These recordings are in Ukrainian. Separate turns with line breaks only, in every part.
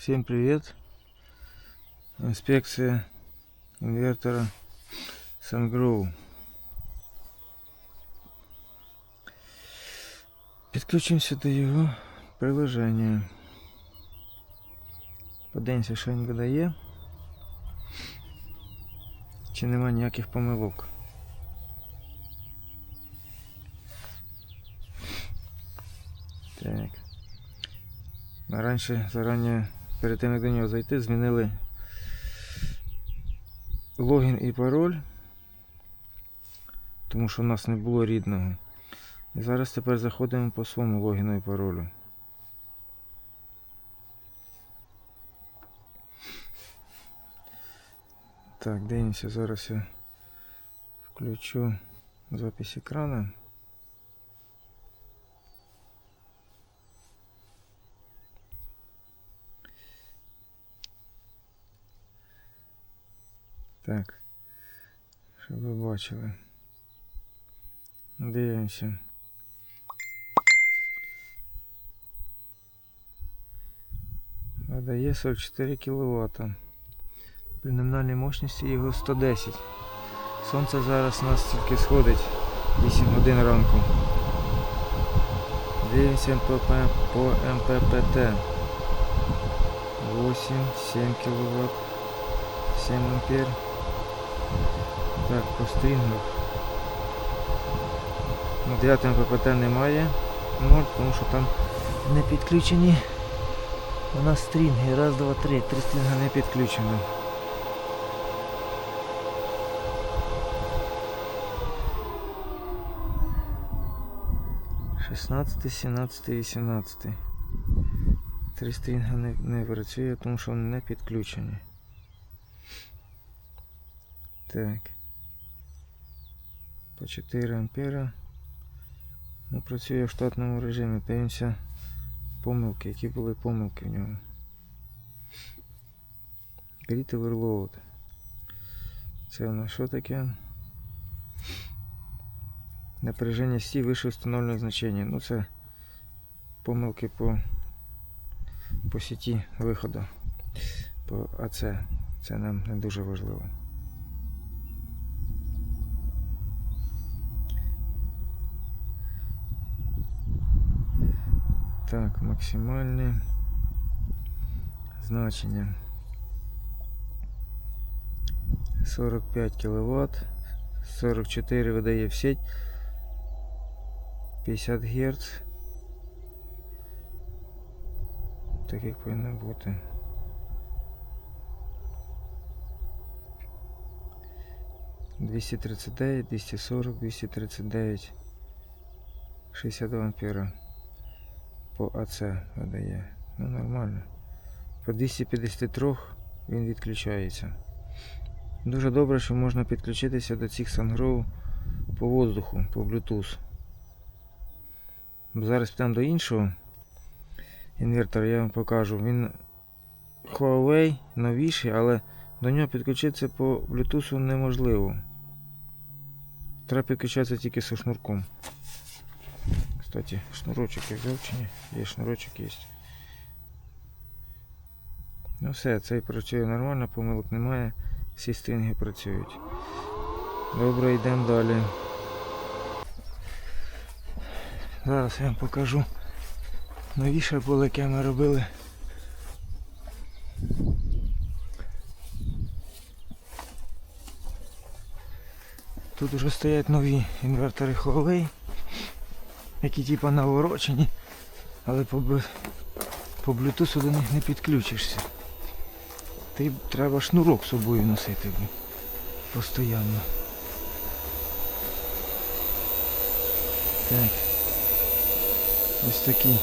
Всем привет! Инспекция инвертора SunGrow. Підключимося до його приложення. Подивимося, що він видає. Чи нема ніяких помилок. Так. Ми раніше зарані перед тим як до нього зайти, змінили логін і пароль, тому що в нас не було рідного. І зараз тепер заходимо по своєму логіну і паролю. Так, дивимося, зараз я включу запись екрану. Так. Щоб ви бачили. Дивимося. Видає 44 кВт. При номінальній мощності його 110. Сонце зараз у нас тільки сходить 8 годин ранку. Дивимося по, П- по МППТ. 8, 7 кВт. 7 ампер. Так, по стрінгах. Ну, 9 МППТ немає. 0, тому що там не підключені у нас стрінги. Раз, два, три. Три стрінга не підключено. Шістнадцятий, сімнадцятий, вісімнадцятий. Три стрінга не, не працює, тому що вони не підключені. Так. По 4 ампера. Ну, працює в штатному режимі. Дивимося помилки, які були помилки в ньому. Grid Overload. Це у нас що таке? Напряження Сі вище встановленого значення. Ну це помилки по, по сіті виходу. По АЦ. Це нам не дуже важливо. Так, максимальне значення 45 кВт, 44 видає в сеть, 50 Гц. Так як повинно бути. Двісті тридцять дев'ять, двісті сорок, двісті тридцять дев'ять, шістдесят два ампера По АЦ видає. Ну нормально. По 253 він відключається. Дуже добре, що можна підключитися до цих сангров по воздуху, по Bluetooth. Зараз підемо до іншого інвертора, я вам покажу. Він Huawei новіший, але до нього підключитися по Bluetooth неможливо. Треба підключатися тільки зі шнурком. Кстати, шнурочок я взяв чи ні? Є шнурочок є. Ну все, цей працює нормально, помилок немає. Всі стрінги працюють. Добре, йдемо далі. Зараз я вам покажу новіше поле, яке ми робили. Тут вже стоять нові інвертори Huawei які типа наворочені, але по, по Bluetooth до них не підключишся. Ти треба шнурок з собою носити бо, постійно. Так. Ось такі.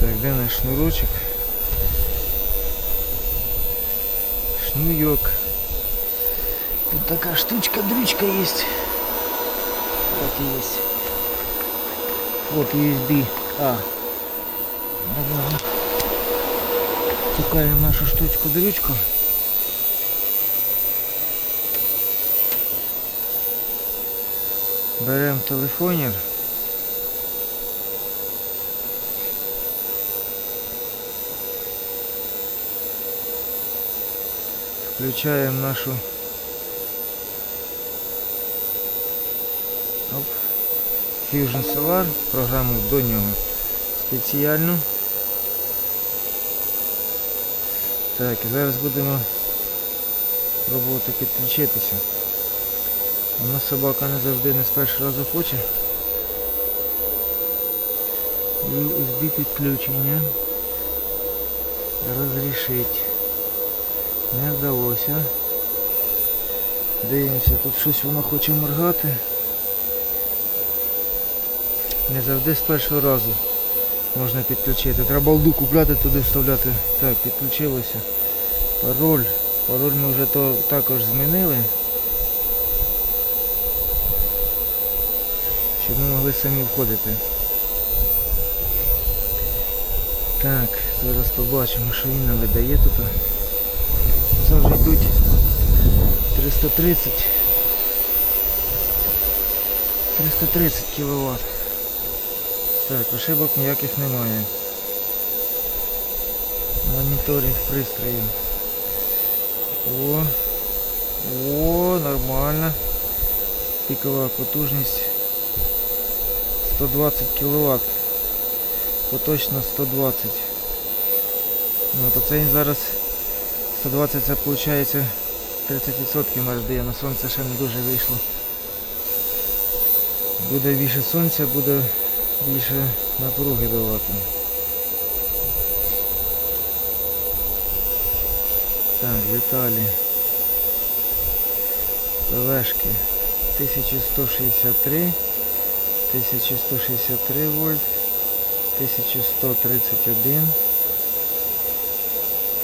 Так, де наш шнурочок? Ну йог. Тут такая штучка-дрючка есть. Вот есть. Вот USB. А. Ага. Такая нашу штучку-дрючку. Берем телефонер. Включаємо нашу Оп. Fusion Solar, програму до нього спеціальну. Так, і зараз будемо пробувати підключитися. У нас собака не завжди не з першого разу хоче. USB підключення. Розрішить. Не вдалося. Дивимося, тут щось воно хоче моргати. Не завжди з першого разу можна підключити. Треба балду купляти, туди вставляти. Так, підключилося. Пароль. Пароль ми вже то також змінили. Щоб ми могли самі входити. Так, зараз побачимо, що він нам видає тут. Це вже йдуть 330. 330 кВт. Так, ошибок ніяких немає. Моніторинг пристрою. О, о, нормально. Пікова потужність 120 кВт. Поточно 120. Ну, то це він зараз 120 це виходить 30% майже дає. На сонце ще не дуже вийшло. Буде більше сонця, буде більше напруги давати. Так, деталі. ПВшки 1163, 1163 вольт, 1131.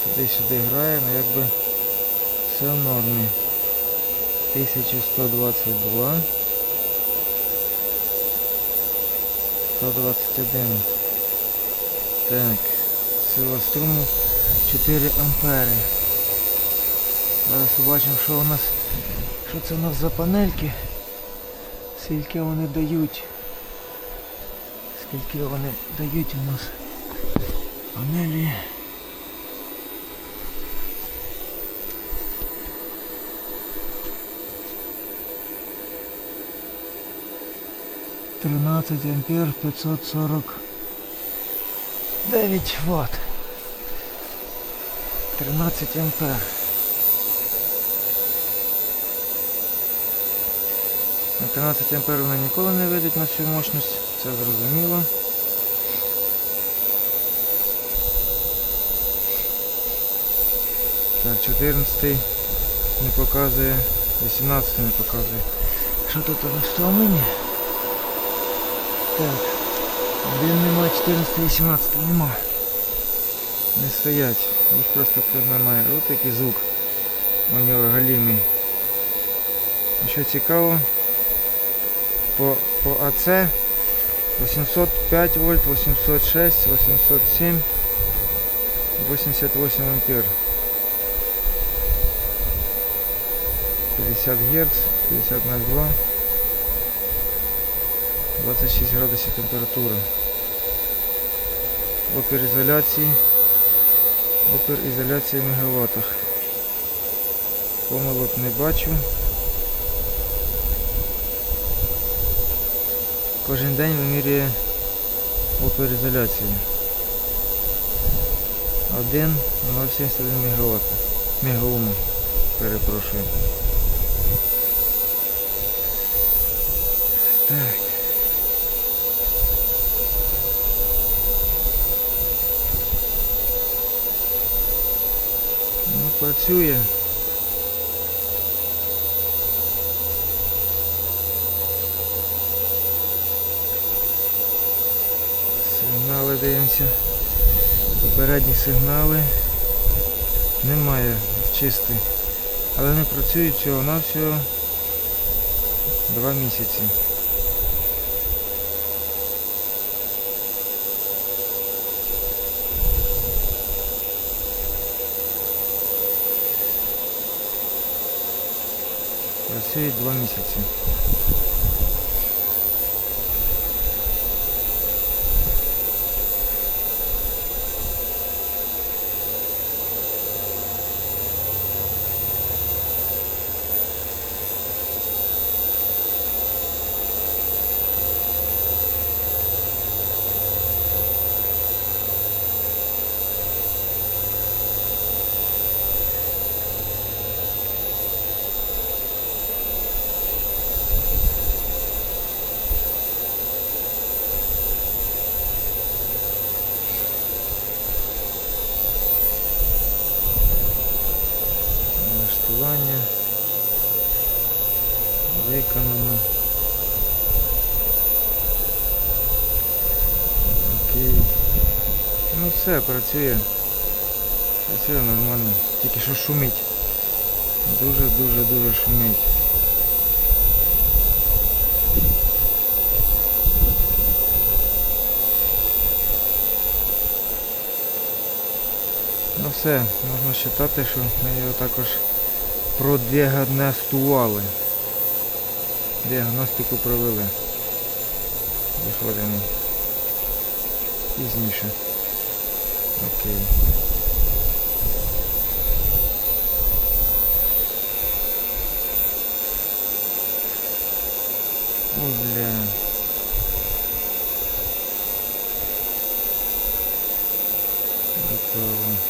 Туди-сюди грає, ну якби все в нормі. 1122. 121. Так, сила струму 4 ампери. Зараз побачимо, що у нас, що це у нас за панельки. Скільки вони дають. Скільки вони дають у нас панелі. Тринадцять ампер пятьсот сорок девять ватт. Тринадцять ампер. На 13 ампер вона ніколи не видить на всю мощність, це зрозуміло. Так, 14 не показує, 18 не показує. Що тут у нас в Туамині? Так, один нема, 14, 18 нема. Не стоять, їх просто тут немає. Ось такий звук у нього галімий. І Що цікаво, по, по АЦ 805 вольт, 806, 807, 88 ампер. 50 Гц, 50 на 2, 26 градусів температури. Опір ізоляції. Опір ізоляції в мегаваттах. Помилок не бачу. Кожен день вимірює опір ізоляції. 1 071 МВт. Мегаому. Перепрошую. Так. Ну, працює. Сигнали дивимося. Попередні сигнали немає чистий. Але не працюють всього навсього два місяці. Працюють два місяці. Виконання. Виконано. Окей. Ну все, працює. Працює нормально. Тільки що шумить. Дуже-дуже-дуже шумить. Ну все, можна вважати, що ми його також продіагностували. Діагностику провели. Виходимо пізніше. Окей. Ой, бля. Готово.